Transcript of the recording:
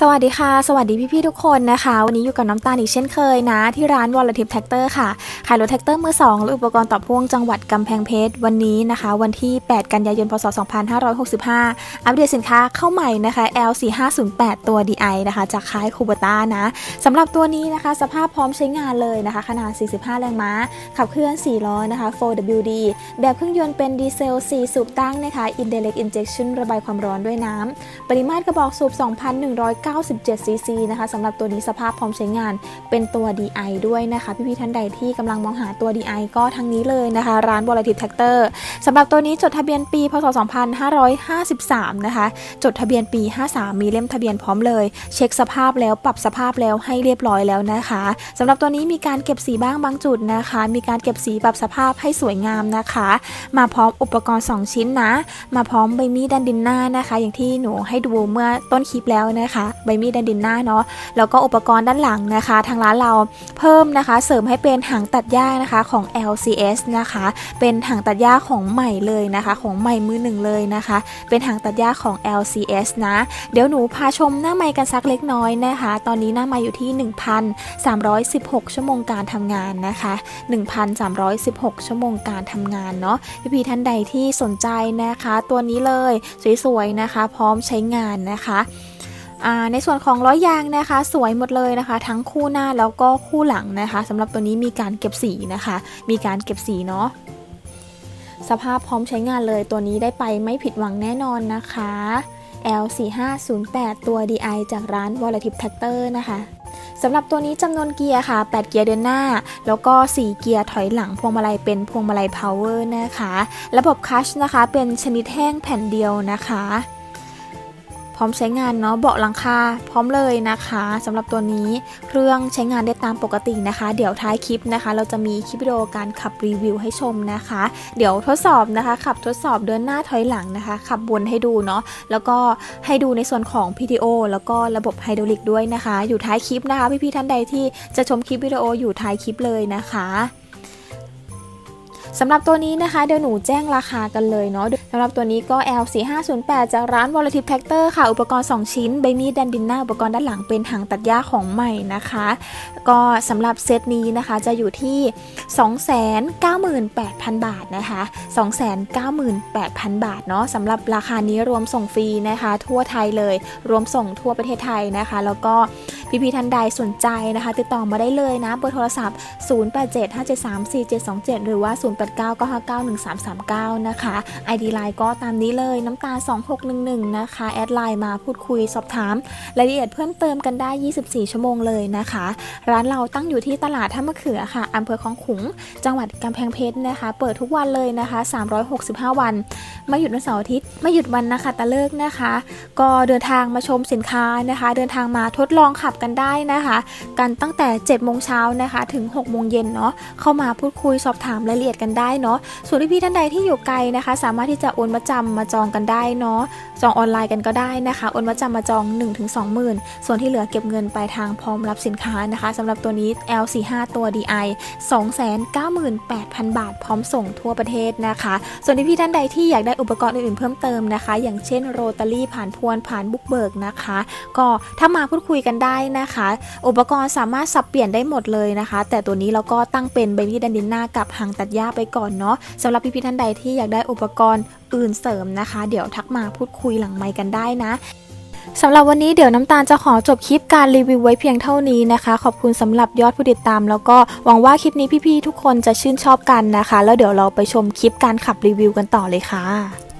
สวัสดีค่ะ สวัสดีพี่ๆทุกคนนะคะ วันนี้อยู่กับน้ำตาลอีกเช่นเคยนะ ที่ร้านวอลทิพแท็กเตอร์ค่ะ ขายรถแท็กเตอร์มือสองหรืออุปกรณ์ต่อพ่วงจังหวัดกำแพงเพชร วันนี้นะคะ วันที่ 8 กันยายน พศ 2565 อัปเดตสินค้าเข้าใหม่นะคะ L4508 ตัว DI นะคะ จากค่ายคูบต้านะสำหรับตัวนี้นะคะ สภาพพร้อมใช้งานเลยนะคะ ขนาด 45 แรงม้า ขับเคลื่อน 4 ล้อนะคะ 4WD แบบเครื่องยนต์เป็นดีเซล 4 สูบตั้งนะคะ Indirect Injection ระบายความร้อนด้วยน้ำปริมาตรกระบอกสูบ 2,100 97 cc นะคะสำหรับตัวนี้สภาพพร้อมใช้งานเป็นตัว DI ด้วยนะคะ พี่ๆท่านใดที่กำลังมองหาตัว DI ก็ทางนี้เลยนะคะ ร้านบริทิพแท็กเตอร์สำหรับตัวนี้จดทะเบียนปี พศ 2553 นะคะ จดทะเบียนปี 53 มีเล่มทะเบียนพร้อมเลย เช็คสภาพแล้วปรับสภาพแล้วให้เรียบร้อยแล้วนะคะสำหรับตัวนี้มีการเก็บสีบ้างบางจุดนะคะ มีการเก็บสีปรับสภาพให้สวยงามนะคะ มาพร้อมอุปกรณ์ 2 ชิ้นนะ มาพร้อมใบมีดดันดินหน้านะคะ อย่างที่หนูให้ดูเมื่อต้นคลิปแล้วนะคะใบมีดดันดินหน้าเนาะแล้วก็อุปกรณ์ด้านหลังนะคะ ทางร้านเราเพิ่มนะคะ เสริมให้เป็นหางตัดหญ้านะคะของ LCS นะคะ เป็นหางตัดหญ้าของใหม่เลยนะคะ ของใหม่มือหนึ่งเลยนะคะ เป็นหางตัดหญ้าของ LCS นะ เดี๋ยวหนูพาชมหน้าไม้กันสักเล็กน้อยนะคะ ตอนนี้หน้าไม้อยู่ที่ 1,316 ชั่วโมงการทำงานนะคะ 1,316 ชั่วโมงการทำงานเนาะพี่ๆท่านใดที่สนใจนะคะ ตัวนี้เลยสวยๆนะคะ พร้อมใช้งานนะคะ ในส่วนของล้อยางนะคะ สวยหมดเลยนะคะ ทั้งคู่หน้าแล้วก็คู่หลังนะคะสำหรับตัวนี้มีการเก็บสีนะคะ มีการเก็บสีเนาะสภาพพร้อมใช้งานเลยตัวนี้ได้ไปไม่ผิดหวังแน่นอนนะคะ L4508 ตัว DI จากร้าน Volatility Tractor นะคะสำหรับตัวนี้จำนวนเกียร์ค่ะ 8 เกียร์เดินหน้า แล้วก็ 4 เกียร์ถอยหลังพวงมาลัยเป็นพวงมาลัย power นะคะ ระบบคัชนะคะ เป็นชนิดแห้งแผ่นเดียวนะคะ พร้อมใช้งานเนาะเบาะหลังคาพร้อมเลยนะคะสำหรับตัวนี้เครื่องใช้งานได้ตามปกตินะคะ เดี๋ยวท้ายคลิปนะคะ เราจะมีคลิปวิดีโอการขับรีวิวให้ชมนะคะ เดี๋ยวทดสอบนะคะ ขับทดสอบเดินหน้าถอยหลังนะคะ ขับวนให้ดูเนาะแล้วก็ให้ดูในส่วนของ PTO แล้วก็ระบบไฮดรอลิกด้วยนะคะ อยู่ท้ายคลิปนะคะพี่ๆท่านใดที่จะชมคลิปวิดีโออยู่ท้ายคลิปเลยนะคะ สำหรับตัวนี้นะคะเดี๋ยวหนูแจ้งราคากันเลยเนาะสำหรับตัวนี้ก็ L4508 จากร้าน Volatility Tractor ค่ะ อุปกรณ์ 2 ชิ้น ใบมีดดันดินหน้า อุปกรณ์ด้านหลังเป็นหางตัดหญ้าของใหม่นะคะ ก็สำหรับเซตนี้นะคะจะอยู่ที่ 298,000 บาทนะคะ 298,000 บาทเนาะสำหรับราคานี้รวมส่งฟรีนะคะ ทั่วไทยเลย รวมส่งทั่วประเทศไทยนะคะ แล้วก็พี่ๆท่านใดสนใจนะคะ ติดต่อมาได้เลยนะเบอร์โทรศัพท์ 0875734727 หรือว่า9 9 5 9 1 3 3 9 นะคะ ID Line ก็ตามนี้เลยน้ำตาล2611 นะคะ แอดไลน์มาพูดคุยสอบถาม รายละเอียดเพิ่มเติมกันได้ 24 ชั่วโมงเลยนะคะ ร้านเราตั้งอยู่ที่ตลาดท่ามะเขือค่ะอำเภอคลองขุง จังหวัดกำแพงเพชรนะคะ เปิดทุกวันเลยนะคะ 365 วัน ไม่หยุดวันเสาร์อาทิตย์ ไม่หยุดวันนะคะตะเลิกนะคะ ก็เดินทางมาชมสินค้านะคะ เดินทางมาทดลองขับกันได้นะคะ กันตั้งแต่7โมงเช้านะคะ ถึง6โมงเย็นเนาะ เข้ามาพูดคุยสอบถามรายละเอียดกันได้เนาะส่วนพี่ๆท่านใดที่อยู่ไกลนะคะ สามารถที่จะโอนมาจำมาจองกันได้เนาะจองออนไลน์กันก็ได้นะคะโอนมาจำมาจอง 1-2หมื่นส่วนที่เหลือเก็บเงินปลายทางพร้อมรับสินค้านะคะสำหรับตัวนี้ L45 ตัว DI 298,000 บาท พร้อมส่งทั่วประเทศนะคะ ส่วนที่พี่ท่านใดที่อยากได้อุปกรณ์อื่นๆเพิ่มเติมนะคะ อย่างเช่นโรตารี่ผ่านพวนผ่านบุกเบิกนะคะ ก็ถ้ามาพูดคุยกันได้นะคะ อุปกรณ์สามารถสับเปลี่ยนได้หมดเลยนะคะ แต่ตัวนี้เราก็ตั้งเป็นเบบี้ดันดินหน้ากับหางตัดหญ้าไปก่อนเนาะสำหรับพี่ๆท่านใดที่อยากได้อุปกรณ์อื่นเสริมนะคะ เดี๋ยวทักมาพูดคุยหลังไมค์กันได้นะสำหรับวันนี้เดี๋ยวน้ำตาลจะขอจบคลิปการรีวิวไว้เพียงเท่านี้นะคะ ขอบคุณสำหรับยอดผู้ติดตาม แล้วก็หวังว่าคลิปนี้พี่ๆทุกคนจะชื่นชอบกันนะคะ แล้วเดี๋ยวเราไปชมคลิปการขับรีวิวกันต่อเลยค่ะ